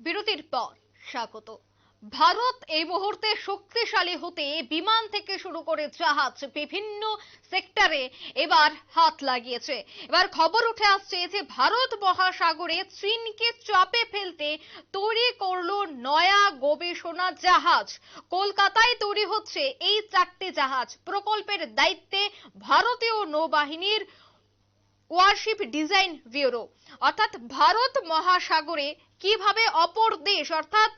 বিরতির পর স্বাগত। ভারত এই মুহূর্তে শক্তিশালী হতে বিমান থেকে শুরু করে জাহাজ বিভিন্ন সেক্টরে এবার হাত লাগিয়েছে। এবার খবর উঠে আসছে যে ভারত মহাসাগরে চীনকে চাপে ফেলতে তৈরি করল নয়া গবেষণা জাহাজ। কলকাতায় তৈরি হচ্ছে এই চারটি জাহাজ। প্রকল্পের দায়িত্বে ভারতীয় নৌবাহিনীর ওয়ারশিপ ডিজাইন ব্যুরো। অর্থাৎ ভারত মহাসাগরে কীভাবে অপর দেশ, অর্থাৎ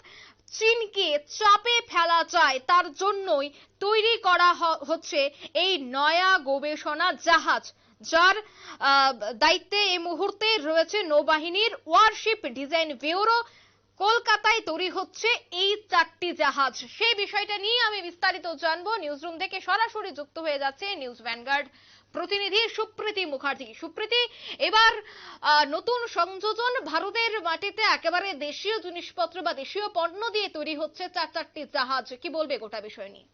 চীনকে চাপে ফেলা যায়, তার জন্যই তৈরি করা হচ্ছে এই নয়া গবেষণা জাহাজ, যার দায়িত্বে এই মুহূর্তে রয়েছে নৌবাহিনীর ওয়ারশিপ ডিজাইন ব্যুরো। কলকাতায় তৈরি হচ্ছে এই চারটি জাহাজ। সেই বিষয়টা নিয়ে আমি বিস্তারিত জানব। নিউজরুম থেকে সরাসরি যুক্ত হয়ে যাচ্ছে নিউজ ভ্যানগার্ড প্রতিনিধি সুপ্রীতি মুখার্জি। সুপ্রীতি, এবার নতুন সংযোজন ভারতের মাটিতে একেবারে দেশীয় জিনিসপত্র বা দেশীয় পণ্য দিয়ে তৈরি হচ্ছে চার চারটি জাহাজ। কি বলবে গোটা বিষয় নিয়ে?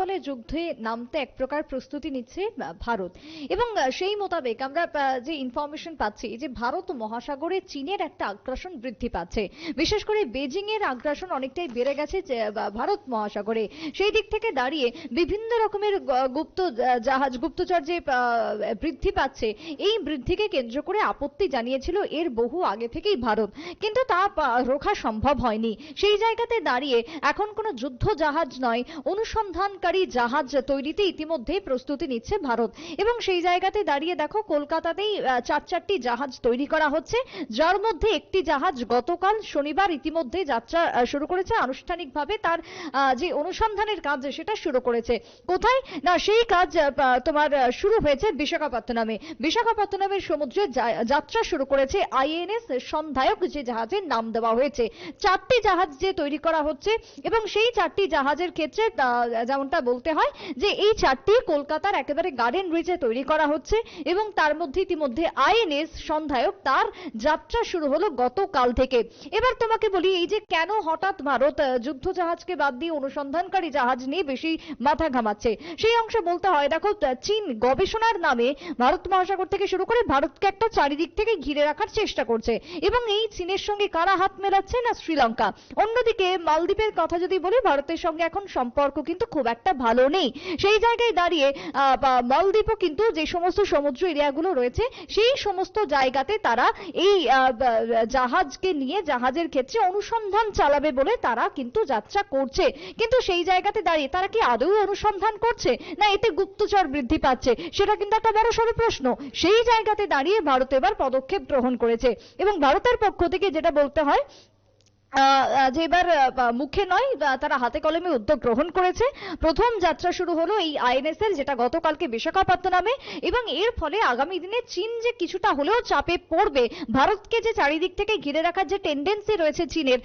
বলে যুদ্ধে নামতে এক প্রকার প্রস্তুতি নিচ্ছে ভারত। এবং সেই মোতাবেক আমরা যে ইনফরমেশন পাচ্ছি, যে ভারত মহাসাগরে চীনের একটা আগ্রাসন বৃদ্ধি পাচ্ছে। বিশেষ করে বেজিং এর আগ্রাসন অনেকটাই বেড়ে গেছে ভারত মহাসাগরে। সেই দিক থেকে দাঁড়িয়ে বিভিন্ন রকমের গুপ্ত জাহাজ, গুপ্তচর যে বৃদ্ধি পাচ্ছে, এই বৃদ্ধিকে কেন্দ্র করে আপত্তি জানিয়েছিল এর বহু আগে থেকেই ভারত। কিন্তু তা রোখা সম্ভব হয়নি। সেই জায়গাতে দাঁড়িয়ে এখন কোনো যুদ্ধ জাহাজ নয় অনুসন্ধানকারী জাহাজ তৈরিতে ইতিমধ্যেই প্রস্তুতি নিচ্ছে ভারত। এবং সেই জায়গাতে দাঁড়িয়ে দেখো কলকাতাতেই চার চারটি জাহাজ তৈরি করা হচ্ছে। যার মধ্যে একটি জাহাজ গতকাল শনিবার ইতিমধ্যে যাত্রা শুরু করেছে। আনুষ্ঠানিকভাবে তার যে অনুসন্ধানের কাজ সেটা শুরু করেছে। কোথায়? না সেই কাজ তোমার শুরু হয়েছে বিশাখাপত্তনমে। বিশাখাপত্তনমের সমুদ্রে যাত্রা শুরু করেছে আইএনএস সন্ধায়ক যে জাহাজের নাম দেওয়া হয়েছে। চারটি জাহাজ যে তৈরি করা হচ্ছে এবং সেই চারটি জাহাজের ক্ষেত্রে আহ, যেমনটা বলতে হয় যে এই চারটি কলকাতার একেবারে গার্ডেন ব্রিজে তৈরি করা হচ্ছে এবং তার মধ্যে ইতিমধ্যে আইএনএস সন্ধায়ক তার যাত্রা শুরু হলো গতকাল থেকে। এবার তোমাকে বলি, এই যে কেন হঠাৎ ভারত যুদ্ধ জাহাজকে বাদ দিয়ে অনুসন্ধানকারী জাহাজ নিয়ে বেশি মাথা ঘামাচ্ছে? সেই অংশে বলতে হয়, দেখো চীন গবেষণার নামে ভারত মহাসাগর থেকে শুরু করে ভারতকে একটা চারিদিক থেকে ঘিরে রাখার চেষ্টা করছে। এবং এই চীনের সঙ্গে কারা হাত মেলাচ্ছে না শ্রীলঙ্কা? অন্যদিকে মালদ্বীপের কথা যদি বলি, ভারতের সঙ্গে এখন সম্পর্ক কিন্তু খুব একটা ভালো নেই। সেই জায়গায় দাঁড়িয়ে মালদ্বীপও কিন্তু যে সমস্ত সমুদ্র এরিয়াগুলো রয়েছে, সেই সমস্ত জায়গাতে তারা এই জাহাজকে নিয়ে জাহাজের ক্ষেত্রে অনুসন্ধান চালাবে বলে তারা কিন্তু যাত্রা করছে। কিন্তু সেই জায়গাতে দাঁড়িয়ে তারা কি আদৌ অনুসন্ধান করছে? না, এতে গুপ্তচর বৃদ্ধি পাচ্ছে? সেটা কিন্তু একটা বড় সড় প্রশ্ন। সেই জায়গাতে দাঁড়িয়ে ভারত এবার পদক্ষেপ গ্রহণ করেছে। এবং ভারতের পক্ষ থেকে যেটা বলতে হয় যে এবার মুখে নয় তারা হাতে কলমে উদ্যোগ গ্রহণ করেছে। প্রথম যাত্রা শুরু হলো এই আইএনএস এর যেটা গতকালকে বিশাখাপত্তনমে। এবং এর ফলে আগামী দিনে চীন যে কিছুটা হলেও চাপে পড়বে, ভারতকে যে চারিদিক থেকে ঘিরে রাখার যে টেন্ডেন্সি রয়েছে চীনের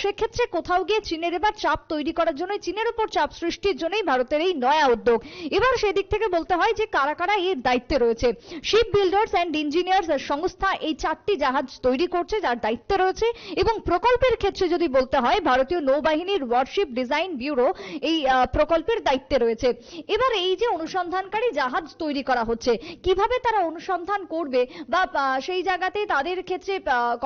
সেক্ষেত্রে কোথাও গিয়ে চীনের এবার চাপ তৈরি করার জন্য চীনের উপর চাপ সৃষ্টির জন্যই ভারতের এই নয়া উদ্যোগ। এবার সেদিক থেকে বলতে হয় যে কারা কারা এর দায়িত্বে রয়েছে। শিপ বিল্ডার্স অ্যান্ড ইঞ্জিনিয়ার্স সংস্থা এই চারটি জাহাজ তৈরি করছে, যার দায়িত্বে রয়েছে। এবং প্রকল্পের ক্ষেত্রে যদি বলতে হয়, ভারতীয় নৌবাহিনীর ওয়ারশিপ ডিজাইন ব্যুরো এই প্রকল্পের দায়িত্বে রয়েছে। এবার এই যে অনুসন্ধানকারী জাহাজ তৈরি করা হচ্ছে, কীভাবে তারা অনুসন্ধান করবে বা সেই জায়গাতে তাদের ক্ষেত্রে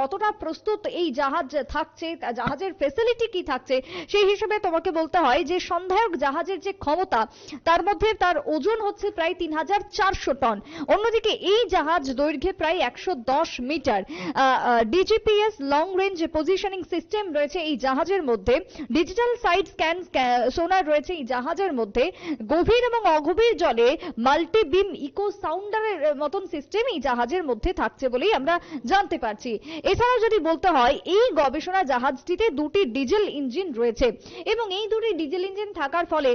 কতটা প্রস্তুত এই জাহাজ থাকছে জাহাজের ফেসিলিটি কি থাকছে, সেই হিসেবে তোমাকে বলতে হয় যে সন্ধায়ক জাহাজের যে ক্ষমতা, তার মধ্যে তার ওজন হচ্ছে প্রায় তিন হাজার চারশো টন। অন্যদিকে এই জাহাজ দৈর্ঘ্যে প্রায় একশো দশ metre. DGPS long range positioning system রয়েছে এই জাহাজের মধ্যে। ডিজিটাল সাইড স্ক্যান সোনার রয়েছে এই জাহাজের মধ্যে। গভীর এবং অগভীর জলে মাল্টি বিম ইকো সাউন্ডারের মতন সিস্টেম এই জাহাজের মধ্যে থাকছে বলেই আমরা জানতে পারছি। এছাড়া যদি বলতে হয়, এই গবেষণা জাহাজটিতে দুটি ডিজেল ইঞ্জিন রয়েছে এবং এই দুটি ডিজেল ইঞ্জিন থাকার ফলে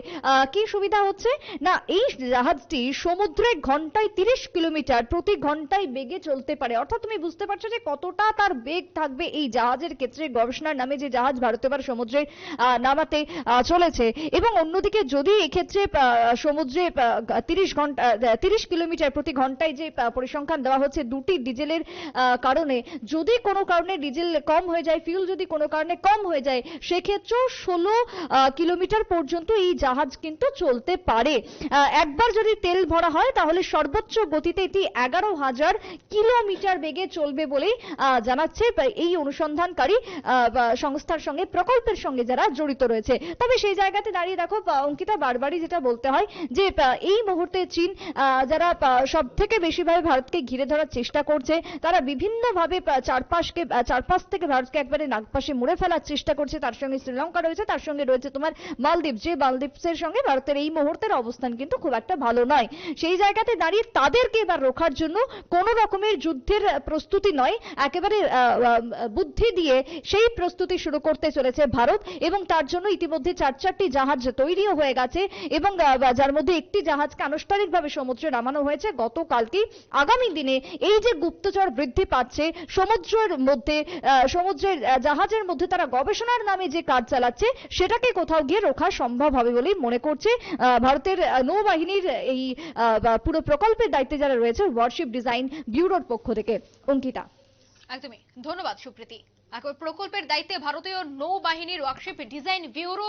কি সুবিধা হচ্ছে? না, এই জাহাজটি সমুদ্রে ঘন্টায় তিরিশ কিলোমিটার প্রতি ঘন্টায় বেগে চলতে পারে। অর্থাৎ তুমি বুঝতে পারছ যে কতটা তার বেগ থাকবে এই জাহাজের ক্ষেত্রে গবেষণা গবেষণার নামে যে জাহাজ ভারত এবার সমুদ্রে নামাতে চলেছে। এবং অন্যদিকে যদি এক্ষেত্রে সমুদ্রে তিরিশ ঘণ্টা তিরিশ কিলোমিটার প্রতি ঘন্টায় যে পরিসংখ্যান দেওয়া হচ্ছে দুটি ডিজেলের কারণে, যদি কোনো কারণে ডিজেল কম হয়ে যায় ফিউল যদি কোনো কারণে কম হয়ে যায়, সেক্ষেত্রেও ষোলো কিলোমিটার পর্যন্ত এই জাহাজ কিন্তু চলতে পারে। একবার যদি তেল ভরা হয়, তাহলে সর্বোচ্চ গতিতে এটি এগারো হাজার কিলোমিটার বেগে চলবে বলেই জানাচ্ছে এই অনুসন্ধানকারী সংস্থার সঙ্গে, প্রকল্পের সঙ্গে যারা জড়িত রয়েছে। তবে সেই জায়গাতে দাঁড়িয়ে দেখো অঙ্কিতা বারবারই যেটা বলতে হয় যে এই মুহূর্তে চীন যারা সব থেকে বেশিভাবে ভারতকে ঘিরে ধরার চেষ্টা করছে, তারা বিভিন্নভাবে চারপাশকে চারপাশ থেকে ভারতকে একবারে নাগপাশে মুড়ে ফেলার চেষ্টা করছে। তার সঙ্গে শ্রীলঙ্কা রয়েছে, তার সঙ্গে রয়েছে তোমার মালদ্বীপ। যে মালদ্বীপসের সঙ্গে ভারতের এই মুহূর্তের অবস্থান কিন্তু খুব একটা ভালো নয়। সেই জায়গাতে দাঁড়িয়ে তাদেরকে এবার রোখার জন্য কোন রকমের যুদ্ধের প্রস্তুতি নয়। একেবারে বুদ্ধি দিয়ে সেই প্রস্তুতি শুরু করতে চলেছে ভারত এবং তার জন্য ইতিমধ্যে চার চারটি জাহাজ তৈরিও হয়ে গেছে এবং যার মধ্যে একটি জাহাজকে আনুষ্ঠানিকভাবে সমুদ্রে নামানো হয়েছে। গতকালকে আগামী দিনে এই যে গুপ্তচর বৃদ্ধি পাচ্ছে, সমুদ্রের মধ্যে সমুদ্রের জাহাজের মধ্যে তারা গবেষণার নামে যে কাজ চালাচ্ছে, সেটাকে কোথাও গিয়ে রোখা সম্ভব হবে বলেই মনে করছে ভারতের নৌবাহিনীর এই পুরো প্রকল্পের দায়িত্বে যারা রয়েছে ওয়ারশিপ ডিজাইন ব্যুরোর পক্ষ থেকে। অঙ্কিতা। একদমই। ধন্যবাদ, সুপ্রীতি। একবার প্রকল্পের দায়িত্বে ভারতীয় নৌবাহিনীর ওয়ার্কশিপ ডিজাইন ব্যুরো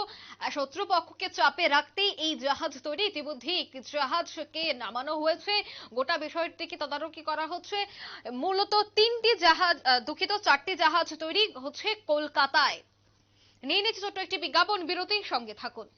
শত্রুপক্ষকে চাপে রাখতেই এই জাহাজ তৈরি। ইতিমধ্যে একটি জাহাজকে নামানো হয়েছে। গোটা বিষয়টিকে তদারকি করা হচ্ছে। মূলত তিনটি জাহাজ দুঃখিত, চারটি জাহাজ তৈরি হচ্ছে কলকাতায়। নিয়ে নিচ্ছে ছোট্ট একটি বিজ্ঞাপন, বিরতির সঙ্গে থাকুন।